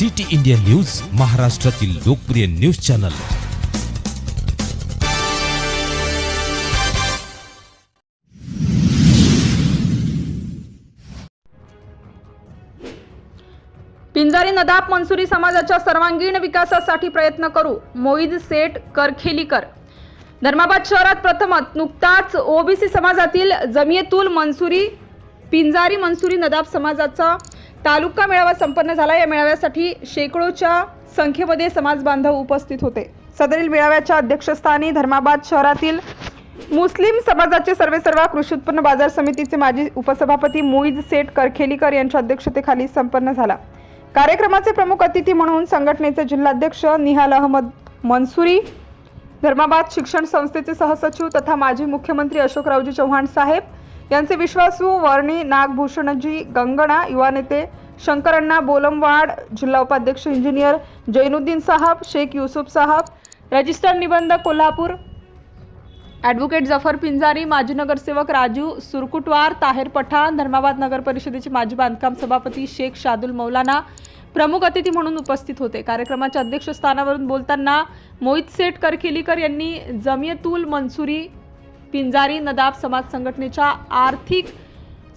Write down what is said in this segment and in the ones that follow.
City India news महाराष्ट्रातील लोकप्रिय news channel. Pinjari Nadab Mansuri समाजाच्या सर्वांगीण विकासासाठी प्रयत्न करू मोईद सेठ करखेलीकर. धर्माबाद शहरात प्रथमच नुकताच ओबीसी समाजातील जमियतुल मनसुरी पिंजारी मनसुरी नदाब समाजाचा तालुका मेळावा संपन्न झाला. या मेळाव्यासाठी शेकडोच्या संख्येमध्ये समाज बांधव उपस्थित होते. सदरील मेळाव्याच्या अध्यक्षस्थानी धर्माबाद शहरातील मुस्लिम समाजाचे सर्वेसर्वा कृषी उत्पन्न बाजार समितीचे माजी उपसभापती मोईज सेठ करखेलीकर यांच्या अध्यक्षतेखाली संपन्न झाला. कार्यक्रमाचे प्रमुख अतिथी म्हणून संघटनेचे जिल्हाध्यक्ष निहाल अहमद मनसुरी धर्माबाद शिक्षण संस्थेचे सहसचिव तथा माजी मुख्यमंत्री अशोकरावजी चव्हाण साहेब यांचे विश्वासू वर्णी नागभूषणजी गंगणा युवा नेते शंकरण्णा बोलमवाड जिल्हा उपाध्यक्ष इंजिनियर जैनुद्दीन साहब शेख युसुफ साहब रजिस्टर निबंधक कोल्हापूर ॲडव्होकेट जफर पिंजारी माजी नगरसेवक राजू सुरकुटवार ताहेर पठाण धर्माबाद नगर परिषदेचे माजी बांधकाम सभापती शेख शादुल मौलाना प्रमुख अतिथी म्हणून उपस्थित होते. कार्यक्रमाच्या अध्यक्षस्थानावरून बोलताना मोहित सेठ करखेलीकर यांनी जमियतुल मंसुरी पिंजारी नदाब समाज संघटनेच्या आर्थिक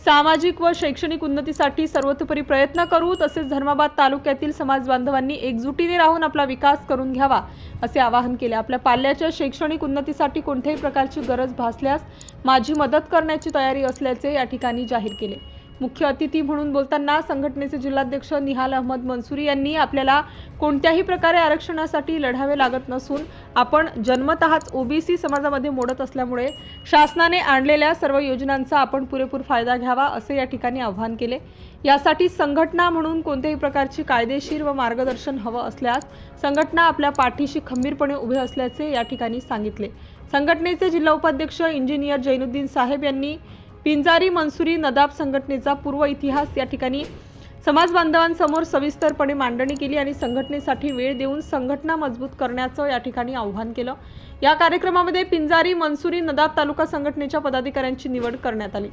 सामाजिक व शैक्षणिक उन्नतीसाठी सर्वतोपरी प्रयत्न करू तसेच धर्माबाद तालुक्यातील समाज बांधवांनी एकजुटीने राहून आपला विकास करून घ्यावा असे आवाहन केले. आपल्या पाल्याच्या शैक्षणिक उन्नतीसाठी कोणत्याही प्रकारची गरज भासल्यास माझी मदत करण्याची तयारी असल्याचे या ठिकाणी जाहीर केले. मुख्य अतिथी म्हणून बोलताना संघटनेचे जिल्हाध्यक्ष निहाल अहमद मनसुरी यांनी आपल्याला कोणत्याही प्रकारे आरक्षणासाठी लढावे लागत नसून आपण जन्मतःच ओबीसी समाजामध्ये मोडत असल्यामुळे शासनाने आणलेल्या सर्व योजनांचा आपण पुरेपूर फायदा घ्यावा असे या ठिकाणी आवाहन केले. यासाठी संघटना म्हणून कोणत्याही प्रकारची कायदेशीर व मार्गदर्शन हवं असल्यास संघटना आपल्या पाठीशी खंबीरपणे उभे असल्याचे या ठिकाणी सांगितले. संघटनेचे जिल्हा उपाध्यक्ष इंजिनियर जैनुद्दीन साहेब यांनी पिंजारी मनसुरी नदाब संघटनेचा पूर्व इतिहास या ठिकाणी समाज बांधवांसमोर सविस्तरपणे मांडणी केली आणि संघटनेसाठी वेळ देऊन संघटना मजबूत करण्याचं या ठिकाणी आव्हान केलं. या कार्यक्रमामध्ये पिंजारी मनसुरी नदाब तालुका संघटनेच्या पदाधिकाऱ्यांची निवड करण्यात आली.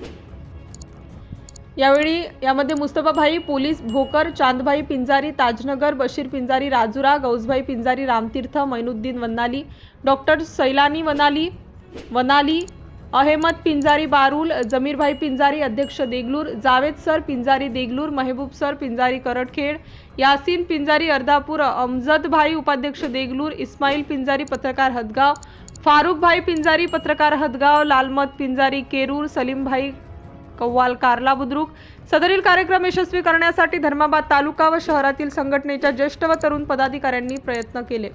यावेळी यामध्ये मुस्तफाभाई पोलीस भोकर चांदभाई पिंजारी ताजनगर बशीर पिंजारी राजुरा गौसभाई पिंजारी रामतीर्थ मैनुद्दीन वनाली डॉक्टर सैलानी वनाली वनाली अहेमद पिंजारी बारुल जमीरभाई पिंजारी अध्यक्ष देगलूर जावेद सर पिंजारी देगलूर महबूब सर पिंजारी करटखेड यासीन पिंजारी अर्धापूर अमजदभाई उपाध्यक्ष देगलूर इस्माईल पिंजारी पत्रकार हदगाव फारुखभाई पिंजारी पत्रकार हदगाव लालमत पिंजारी केरूर सलीमभाई कव्वाल कारला बुद्रुक. सदरील कार्यक्रम यशस्वी करण्यासाठी धर्माबाद तालुका व शहरातील संघटनेच्या ज्येष्ठ व तरुण पदाधिकाऱ्यांनी प्रयत्न केले.